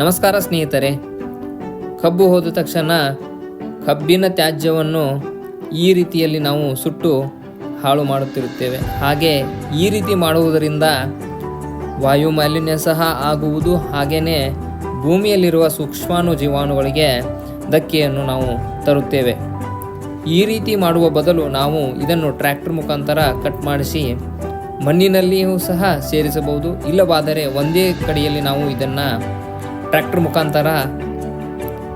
ನಮಸ್ಕಾರ ಸ್ನೇಹಿತರೆ. ಕಬ್ಬು ಹೋದ ತಕ್ಷಣ ಕಬ್ಬಿನ ತ್ಯಾಜ್ಯವನ್ನು ಈ ರೀತಿಯಲ್ಲಿ ನಾವು ಸುಟ್ಟು ಹಾಳು ಮಾಡುತ್ತಿರುತ್ತೇವೆ. ಹಾಗೆ ಈ ರೀತಿ ಮಾಡುವುದರಿಂದ ವಾಯು ಮಾಲಿನ್ಯ ಸಹ ಆಗುವುದು. ಹಾಗೆಯೇ ಭೂಮಿಯಲ್ಲಿರುವ ಸೂಕ್ಷ್ಮಾಣು ಜೀವಾಣುಗಳಿಗೆ ಧಕ್ಕೆಯನ್ನು ನಾವು ತರುತ್ತೇವೆ. ಈ ರೀತಿ ಮಾಡುವ ಬದಲು ನಾವು ಇದನ್ನು ಟ್ರ್ಯಾಕ್ಟರ್ ಮುಖಾಂತರ ಕಟ್ ಮಾಡಿಸಿ ಮಣ್ಣಿನಲ್ಲಿಯೂ ಸಹ ಸೇರಿಸಬಹುದು. ಇಲ್ಲವಾದರೆ ಒಂದೇ ಕಡೆಯಲ್ಲಿ ನಾವು ಇದನ್ನು ಟ್ರ್ಯಾಕ್ಟರ್ ಮುಖಾಂತರ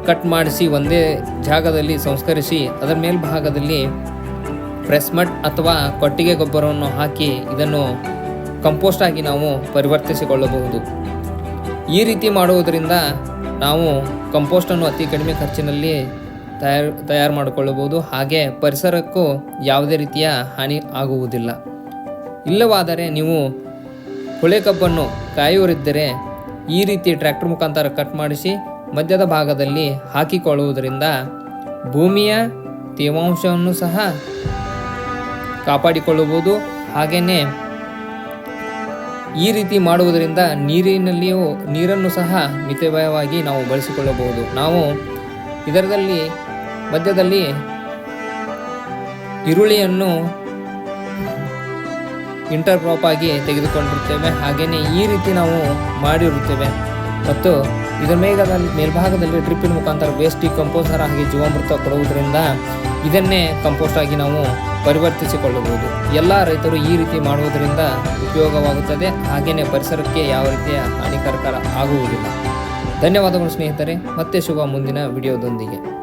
ಕಟ್ ಮಾಡಿಸಿ ಒಂದೇ ಜಾಗದಲ್ಲಿ ಸಂಸ್ಕರಿಸಿ ಅದರ ಮೇಲ್ಭಾಗದಲ್ಲಿ ಪ್ರೆಸ್ಮಟ್ ಅಥವಾ ಕೊಟ್ಟಿಗೆ ಗೊಬ್ಬರವನ್ನು ಹಾಕಿ ಇದನ್ನು ಕಂಪೋಸ್ಟ್ ಆಗಿ ನಾವು ಪರಿವರ್ತಿಸಿಕೊಳ್ಳಬಹುದು. ಈ ರೀತಿ ಮಾಡುವುದರಿಂದ ನಾವು ಕಂಪೋಸ್ಟನ್ನು ಅತಿ ಕಡಿಮೆ ಖರ್ಚಿನಲ್ಲಿ ತಯಾರು ತಯಾರು ಮಾಡಿಕೊಳ್ಳಬಹುದು. ಹಾಗೆ ಪರಿಸರಕ್ಕೂ ಯಾವುದೇ ರೀತಿಯ ಹಾನಿ ಆಗುವುದಿಲ್ಲ. ಇಲ್ಲವಾದರೆ ನೀವು ಹುಳೆ ಕಬ್ಬನ್ನು ಕಾಯುವರಿದ್ದರೆ ಈ ರೀತಿ ಟ್ರ್ಯಾಕ್ಟರ್ ಮುಖಾಂತರ ಕಟ್ ಮಾಡಿಸಿ ಮಧ್ಯದ ಭಾಗದಲ್ಲಿ ಹಾಕಿಕೊಳ್ಳುವುದರಿಂದ ಭೂಮಿಯ ತೇವಾಂಶವನ್ನು ಸಹ ಕಾಪಾಡಿಕೊಳ್ಳಬಹುದು. ಹಾಗೆಯೇ ಈ ರೀತಿ ಮಾಡುವುದರಿಂದ ನೀರಿನಲ್ಲಿಯೂ ನೀರನ್ನು ಸಹ ಮಿತವ್ಯಯವಾಗಿ ನಾವು ಬಳಸಿಕೊಳ್ಳಬಹುದು. ನಾವು ಇದರಲ್ಲಿ ಮಧ್ಯದಲ್ಲಿ ಈರುಳ್ಳಿಯನ್ನು ಇಂಟರ್ ಕ್ರಾಪ್ ಆಗಿ ತೆಗೆದುಕೊಂಡಿರುತ್ತೇವೆ. ಹಾಗೆಯೇ ಈ ರೀತಿ ನಾವು ಮಾಡಿರುತ್ತೇವೆ. ಮತ್ತು ಇದರ ಮೇಘದ ಮೇಲ್ಭಾಗದಲ್ಲಿ ಟ್ರಿಪ್ಪಿನ ಮುಖಾಂತರ ವೇಸ್ಟ್ ಕಂಪೋಸರ್ ಆಗಿ ಜೀವಾಮೃತ ಕೊಡುವುದರಿಂದ ಇದನ್ನೇ ಕಂಪೋಸ್ಟ್ ಆಗಿ ನಾವು ಪರಿವರ್ತಿಸಿಕೊಳ್ಳಬಹುದು. ಎಲ್ಲ ರೈತರು ಈ ರೀತಿ ಮಾಡುವುದರಿಂದ ಉಪಯೋಗವಾಗುತ್ತದೆ. ಹಾಗೆಯೇ ಪರಿಸರಕ್ಕೆ ಯಾವ ರೀತಿಯ ಹಾನಿಕಾರಕ ಆಗುವುದಿಲ್ಲ. ಧನ್ಯವಾದಗಳು ಸ್ನೇಹಿತರೆ. ಮತ್ತೆ ಶುಭ ಮುಂದಿನ ವಿಡಿಯೋದೊಂದಿಗೆ.